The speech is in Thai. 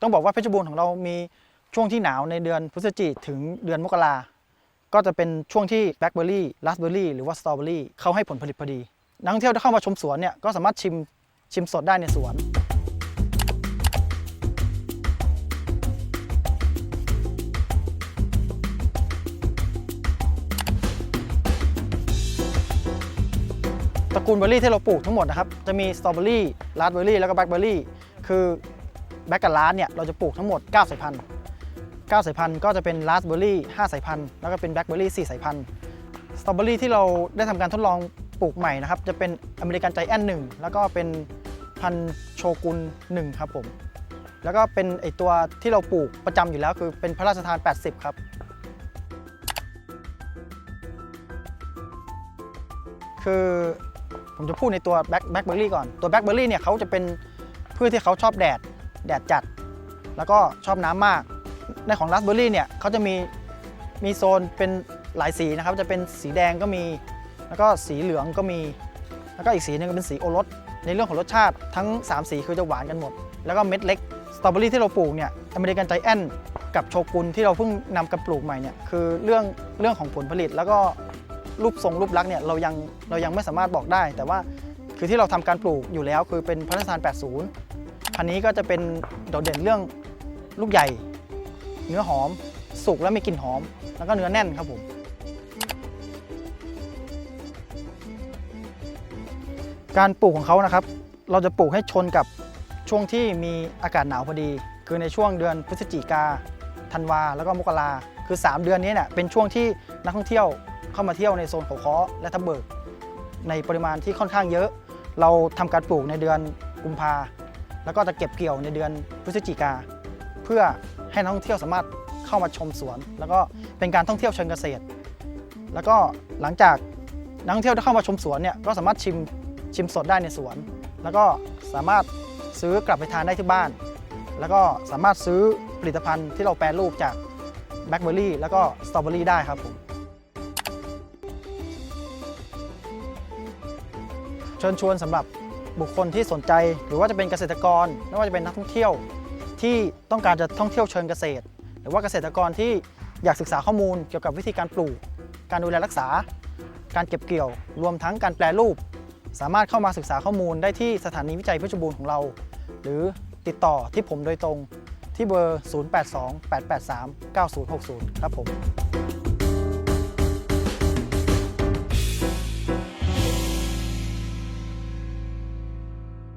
ต้องบอกว่าเพชรบูรณ์ของเรามีช่วงที่หนาวในเดือนพฤศจิกถึงเดือนมกราก็จะเป็นช่วงที่แบล็คเบอร์รี่ราสเบอร์รี่หรือว่าสตรอเบอร์รี่เขาให้ผลผลิตพอดี นักท่องเที่ยวที่เข้ามาชมสวนเนี่ยก็สามารถชิมชิมสดได้ในสวนตระกูลเบอร์รี่ที่เราปลูกทั้งหมดนะครับจะมีสตรอเบอรี่ราสเบอร์รี่แล้วก็แบล็คเบอร์รี่คือ แบล็กกับราสเนี่ยเราจะปลูกทั้งหมด 9 สายพันธุ์9สายพันธุ์ก็จะเป็นราสเบอร์รี่5สายพันธุ์แล้วก็เป็นแบล็คเบอร์รี่4สายพันธุ์สตรอเบอรี่ที่เราได้ทำการทดลองปลูกใหม่นะครับ จะเป็นอเมริกันใจแอนหนึ่งแล้วก็เป็นพันธุ์โชกุน1ครับผม แล้วก็เป็นไอตัวที่เราปลูกประจำอยู่แล้วคือเป็นพระราชทาน 80 ครับ คือผมจะพูดในตัวแบล็คแบล็คเบอร์รี่ก่อน ตัวแบล็คเบอร์รี่เนี่ยเขาจะเป็นพืชที่เขาชอบแดด แดดจัด แล้วก็ชอบน้ำมาก ในของราสเบอร์รี่เนี่ยเขาจะมีมีโซนเป็นหลายสีนะครับ จะเป็นสีแดงก็มี แล้วก็สีเหลืองก็มี แล้วก็อีกสีหนึงเป็นสีโอรส ในเรื่องของรสชาติทั้ง 3 สีคือจะหวานกันหมด แล้วก็เม็ดเล็ก สตรอเบอรี่ที่เราปลูกเนี่ยอเมริกันใจแอนกับโชกุนที่เราเพิ่งนำกระปลูกใหม่เนี่ยคือเรื่องเรื่องของผลผลิต แล้วก็รูปทรงรูปลักษณ์เนี่ยเรายังเรายังไม่สามารถบอกได้ แต่ว่าคือที่เราทำการปลูกอยู่แล้วคือเป็นพันธสาร80 พันนี้ก็จะเป็นโดดเด่นเรื่องลูกใหญ่ เนื้อหอม สุกแล้วมีกลิ่นหอม แล้วก็เนื้อแน่นครับผมการปลูกของเขานะครับ เราจะปลูกให้ชนกับช่วงที่มีอากาศหนาวพอดี คือในช่วงเดือนพฤศจิกาธันวา แล้วก็มกราคือ 3 เดือนนี้เนี่ยเป็นช่วงที่นักท่องเที่ยวเข้ามาเที่ยวในโซนเขาค้อและทับเบิกในปริมาณที่ค่อนข้างเยอะ เราทำการปลูกในเดือนกุมภา แล้วก็จะเก็บเกี่ยวในเดือนพฤศจิกา เพื่อให้นักท่องเที่ยวสามารถเข้ามาชมสวน แล้วก็เป็นการท่องเที่ยวเชิงเกษตร แล้วก็หลังจากนักท่องเที่ยวได้เข้ามาชมสวนเนี่ยก็สามารถชิมชิมสดได้ในสวน แล้วก็สามารถซื้อกลับไปทานได้ที่บ้าน แล้วก็สามารถซื้อผลิตภัณฑ์ที่เราแปรรูปจากแบล็คเบอร์รี่แล้วก็สตรอเบอรี่ได้ครับผมเชิญชวนสำหรับ บุคคลที่สนใจ หรือว่าจะเป็นเกษตรกร ไม่ว่าจะเป็นนักท่องเที่ยว ที่ต้องการจะท่องเที่ยวเชิงเกษตร หรือว่าเกษตรกรที่อยากศึกษาข้อมูลเกี่ยวกับวิธีการปลูก การดูแลรักษา การเก็บเกี่ยว รวมทั้งการแปรรูป สามารถเข้ามาศึกษาข้อมูลได้ที่สถานีวิจัยเพชรบูรณ์ของเรา หรือติดต่อที่ผมโดยตรงที่เบอร์ 0828839060 ครับผม